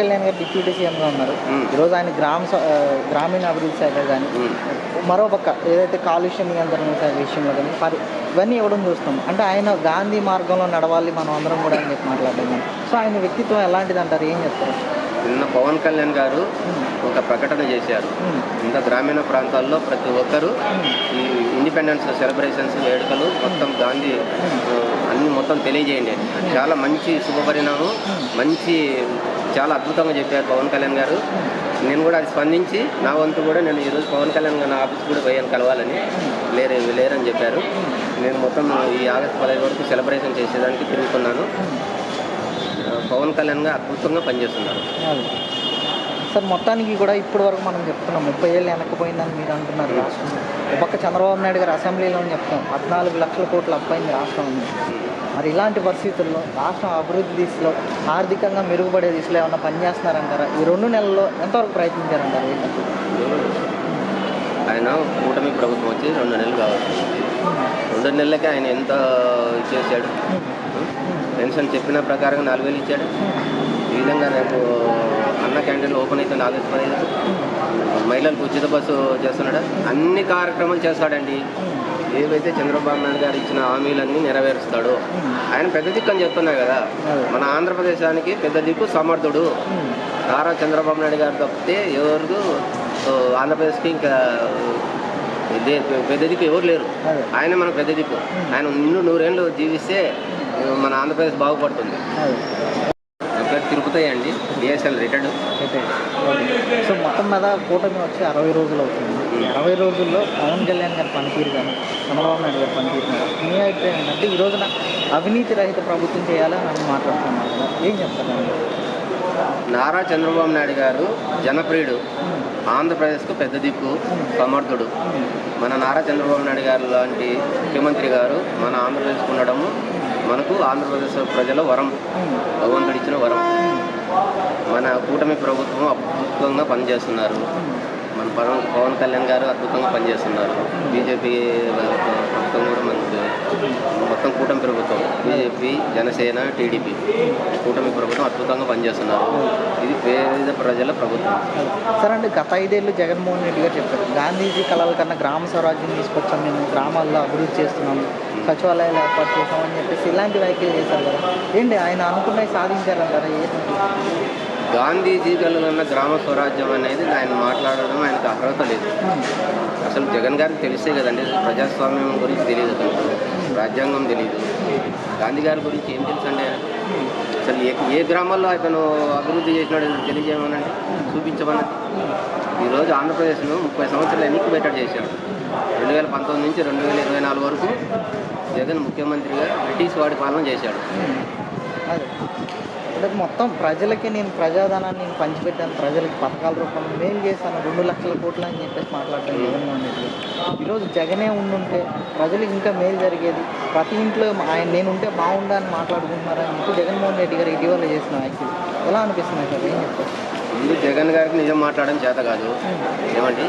కళ్యాణ్ గారు డిప్యూటీ సీఎంగా ఉన్నారు. ఈరోజు ఆయన గ్రామ గ్రామీణ అభివృద్ధి శాఖ కానీ. మరోపక్క ఏదైతే కాలుష్య నియంత్రణ శాఖ విషయంలో కానీ పరి ఇవన్నీ ఇవ్వడం చూస్తాం. అంటే ఆయన గాంధీ మార్గంలో నడవాలి మనం అందరం కూడా అని చెప్పి మాట్లాడడం సో ఆయన వ్యక్తిత్వం ఎలాంటిది అంటారు ఏం చెప్తారు? నిన్న పవన్ కళ్యాణ్ గారు. ఒక ప్రకటన చేశారు. ఇంత గ్రామీణ ప్రాంతాల్లో ప్రతి ఒక్కరూ ఈ ఇండిపెండెన్స్ సెలబ్రేషన్స్ వేడుకలు మొత్తం గాంధీ అన్ని మొత్తం తెలియజేయండి. చాలా మంచి శుభపరిణామం మంచి చాలా అద్భుతంగా చెప్పారు పవన్ కళ్యాణ్ గారు. నేను కూడా అది స్పందించి నా వంతు కూడా నేను ఈరోజు పవన్ కళ్యాణ్ గారు నా ఆఫీస్ కూడా పోయాను కలవాలని లేరు లేరని చెప్పారు. నేను మొత్తం ఈ ఆగస్టు పదహైదు వరకు సెలబ్రేషన్ చేసేదానికి తిరుగుతున్నాను. పవన్ కళ్యాణ్ గారు అద్భుతంగా పనిచేస్తున్నారు. సార్ మొత్తానికి కూడా ఇప్పటి వరకు మనం చెప్తున్నాం ముప్పై ఏళ్ళు వెనక్కిపోయిందని మీరు అంటున్నారు రాష్ట్రం ఒక పక్క చంద్రబాబు నాయుడు గారు అసెంబ్లీలో చెప్తాం పద్నాలుగు లక్షల కోట్లు అప్పైంది రాష్ట్రం మరి ఇలాంటి పరిస్థితుల్లో రాష్ట్రం అభివృద్ధి దిశలో ఆర్థికంగా మెరుగుపడే దిశలో ఏమన్నా పనిచేస్తున్నారంటారా ఈ రెండు నెలల్లో ఎంతవరకు ప్రయత్నించారంటారు? ఆయన కూటమి ప్రభుత్వం వచ్చి రెండు నెలలు కావచ్చు. రెండు నెలలకే ఆయన ఎంత చేశాడు పెన్షన్ చెప్పిన ప్రకారంగా నాలుగు వేలు ఇచ్చాడు. ఈ విధంగా రేపు అన్న క్యాంటీన్లు ఓపెన్ అయితే నాలుగు పదిహేను. మహిళలకు ఉచిత బస్సు చేస్తున్నాడు? అన్ని కార్యక్రమాలు చేస్తాడండి. ఏవైతే చంద్రబాబు నాయుడు గారు ఇచ్చిన హామీలన్నీ నెరవేరుస్తాడు ఆయన పెద్ద దిక్కు అని చెప్తున్నారు కదా. మన ఆంధ్రప్రదేశానికి పెద్ద దిక్కు సమర్థుడు. నారా చంద్రబాబు నాయుడు గారు తప్పితే ఎవరు ఆంధ్రప్రదేశ్కి ఇంకా పెద్ద దిక్కు ఎవరు లేరు. ఆయన మన పెద్ద దిక్కు. ఆయన నిన్ను నూరేళ్ళు జీవిస్తే మన ఆంధ్రప్రదేశ్ బాగుపడుతుంది. తిరుపతి అండి బిఎస్ఎల్ ఓకే. సో మొత్తం మీద కూటమి వచ్చి అరవై రోజులు అవుతుంది. ఈ అరవై రోజుల్లో పవన్ కళ్యాణ్ గారి పనితీరు కానీ చంద్రబాబు నాయుడు గారి పనితీరు కానీ మీ అభిప్రాయం ఏంటంటే ఈ రోజున అవినీతి రహిత ప్రభుత్వం చేయాలని అని మాట్లాడుతున్నారు కదా ఏం చెప్తారు నారా చంద్రబాబు నాయుడు గారు జనప్రియుడు. ఆంధ్రప్రదేశ్కు పెద్ద దిక్కు సమర్థుడు. మన నారా చంద్రబాబు నాయుడు గారు లాంటి ముఖ్యమంత్రి గారు మన ఆంధ్రప్రదేశ్కు ఉండడము మనకు ఆంధ్రప్రదేశ్ ప్రజల వరం భగవంతుడు ఇచ్చిన వరం మన కూటమి ప్రభుత్వం అద్భుతంగా పనిచేస్తున్నారు. మన పవన్ పవన్ కళ్యాణ్ గారు అద్భుతంగా పనిచేస్తున్నారు. బీజేపీ ప్రభుత్వం కూడా మనకు మొత్తం కూటమి ప్రభుత్వం బీజేపీ జనసేన టీడీపీ కూటమి ప్రభుత్వం అద్భుతంగా పనిచేస్తున్నారు. ఇది పేద ప్రజల ప్రభుత్వం. సరే అండి గత ఐదేళ్ళు జగన్మోహన్ రెడ్డి గారు చెప్పారు. గాంధీజీ కళల కన్నా గ్రామ స్వరాజ్యం తీసుకొచ్చాం మేము గ్రామాల్లో అభివృద్ధి చేస్తున్నాము సచివాలయాలు ఏర్పాటు చేసామని చెప్పేసి ఇలాంటి వ్యాఖ్యలు చేశారు కదా. ఏంటి ఆయన అనుకున్నవి సాధించారంటారా? ఏంటి గాంధీజీ కన్నా గ్రామ స్వరాజ్యం అనేది ఆయన మాట్లాడడం ఆయనకు అర్హత లేదు. అసలు జగన్ గారికి తెలిసే కదండి ప్రజాస్వామ్యం గురించి తెలియదు అతనికి. రాజ్యాంగం తెలియదు. గాంధీ గారి గురించి ఏం తెలుసండి? అసలు ఏ ఏ గ్రామాల్లో అతను అభివృద్ధి చేసినాడు తెలియజేయమనండి? చూపించమనండి. ఈరోజు ఆంధ్రప్రదేశ్ను ముప్పై సంవత్సరాలు ఎన్నిక పెట్టాడు చేశాడు. రెండు వేల పంతొమ్మిది నుంచి రెండు వేల ఇరవై నాలుగు వరకు జగన్ ముఖ్యమంత్రిగా బ్రిటిష్ వాడి పాలన చేశాడు. అంటే మొత్తం ప్రజలకి నేను ప్రజాధనాన్ని నేను పంచిపెట్టాను ప్రజలకి పథకాల రూపంలో మేలు చేశాను రెండు లక్షల కోట్లు అని చెప్పేసి మాట్లాడతాను జగన్మోహన్ రెడ్డి గారు. ఈరోజు జగనే ఉండుంటే ప్రజలకు ఇంకా మేలు జరిగేది. ప్రతి ఇంట్లో ఆయన నేను ఉంటే బాగుండా అని మాట్లాడుకుంటున్నారని చెప్పి జగన్మోహన్ రెడ్డి గారు ఇటీవల చేసిన వ్యాఖ్యలు. ఎలా అనిపిస్తున్నాయి సార్? ఏం చెప్తారు జగన్ గారికి నిజం మాట్లాడడం చేత కాదు. ఏమండి?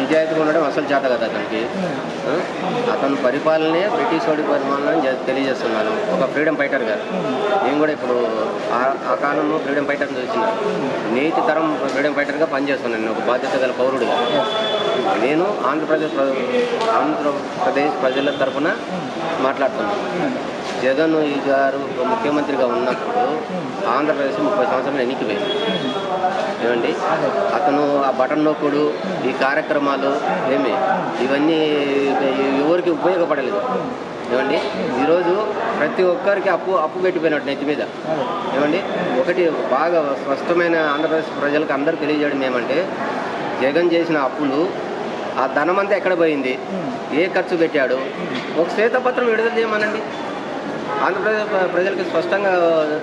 నిజాయితీగా ఉండడం అసలు చేత కాదు అతనికి. అతను పరిపాలనే బ్రిటిష్ వాడి పరిపాలన జ- తెలియజేస్తున్నాను. ఒక ఫ్రీడమ్ ఫైటర్ గారు. నేను కూడా ఇప్పుడు ఆ- కాలంలో ఫ్రీడమ్ ఫైటర్ చూసినాను నేటి తరం ఫ్రీడమ్ ఫైటర్గా పనిచేస్తున్నాను నేను. ఒక బాధ్యత గల పౌరుడిగా. నేను ఆంధ్రప్రదేశ్ ప్ర- ఆంధ్రప్రదేశ్ ప్రజల తరఫున మాట్లాడుతున్నాను. జగన్ ఈ గారు ముఖ్యమంత్రిగా ఉన్నప్పుడు ఆంధ్రప్రదేశ్ ముప్పై సంవత్సరాలు ఎన్నికపోయింది ఏమండి? అతను ఆ బటన్ నొక్కుడు ఈ కార్యక్రమాలు ఏమి? ఇవన్నీ ఎవరికి ఉపయోగపడలేదు. ఏమండి? ఈరోజు ప్రతి ఒక్కరికి అప్పు అప్పు పెట్టిపోయినట్టు నెత్తి మీద. ఏమండి? ఒకటి బాగా స్పష్టమైన ఆంధ్రప్రదేశ్ ప్రజలకు అందరూ తెలియజేయడం ఏమంటే జగన్ చేసిన అప్పులు ఆ ధనం అంతా ఎక్కడ పోయింది? ఏ ఖర్చు పెట్టాడు? ఒక శ్వేతపత్రం విడుదల చేయమనండి. ఆంధ్రప్రదేశ్ ప్రజలకి ప్రజలకు స్పష్టంగా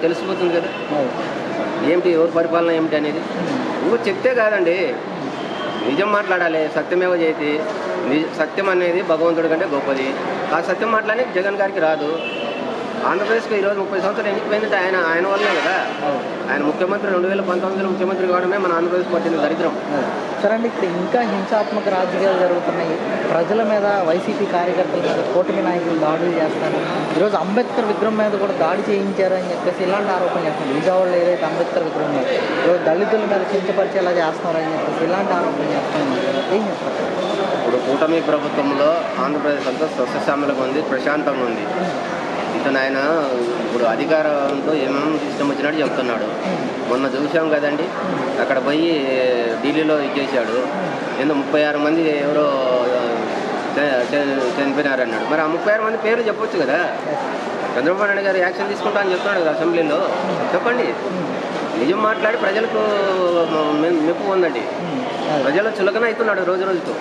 తెలిసిపోతుంది కదా. ఏమిటి ఎవరు పరిపాలన ఏమిటి అనేది? ఊరు చెప్తే కాదండి. నిజం మాట్లాడాలి. సత్యమేవ చేతి సత్యం అనేది భగవంతుడి కంటే గొప్పది. ఆ సత్యం మాట్లాడి జగన్ గారికి రాదు. ఆంధ్రప్రదేశ్కి ఈరోజు ముప్పై సంవత్సరాలు ఎందుకు పోయిందంటే ఆయన ఆయన వల్లే కదా. ఆయన ముఖ్యమంత్రి రెండు వేల పంతొమ్మిదిలో ముఖ్యమంత్రి కావడమే మన ఆంధ్రప్రదేశ్ పట్టిన దరిద్రం. సరే అండి ఇక్కడ ఇంకా హింసాత్మక రాజకీయాలు జరుగుతున్నాయి. ప్రజల మీద వైసీపీ కార్యకర్తల మీద కూటమి నాయకులు దాడులు చేస్తారు. ఈరోజు అంబేద్కర్ విగ్రహం మీద కూడా దాడి చేయించారు అని చెప్పేసి ఇలాంటి ఆరోపణలు చేస్తున్నారు. విజయవాడలో ఏదైతే అంబేద్కర్ విగ్రహం మీద ఈరోజు దళితుల మీద కించపరిచేలా చేస్తున్నారు అని చెప్పేసి ఇలాంటి ఆరోపణలు చేస్తున్నారు. ఏం చెప్తారు ఇప్పుడు కూటమి ప్రభుత్వంలో ఆంధ్రప్రదేశ్ అంతా సస్యశ్యామలంగా ఉంది ప్రశాంతంగా ఉంది. ఇతను ఆయన ఇప్పుడు అధికారంతో ఏమేమి ఇష్టం వచ్చినట్టు చెప్తున్నాడు. మొన్న చూసాం కదండి అక్కడ పోయి ఢిల్లీలో ఇచ్చేసాడు ఏందో ముప్పై ఆరు మంది ఎవరో చనిపోయినారన్నాడు. మరి ఆ ముప్పై ఆరు మంది పేర్లు చెప్పొచ్చు కదా? చంద్రబాబు నాయుడు గారు యాక్షన్ తీసుకుంటా అని చెప్తున్నాడు కదా అసెంబ్లీలో? చెప్పండి. నిజం మాట్లాడి ప్రజలకు మె- మెప్పు ఉందండి ప్రజలు చులకన అవుతున్నాడు రోజు రోజుతో.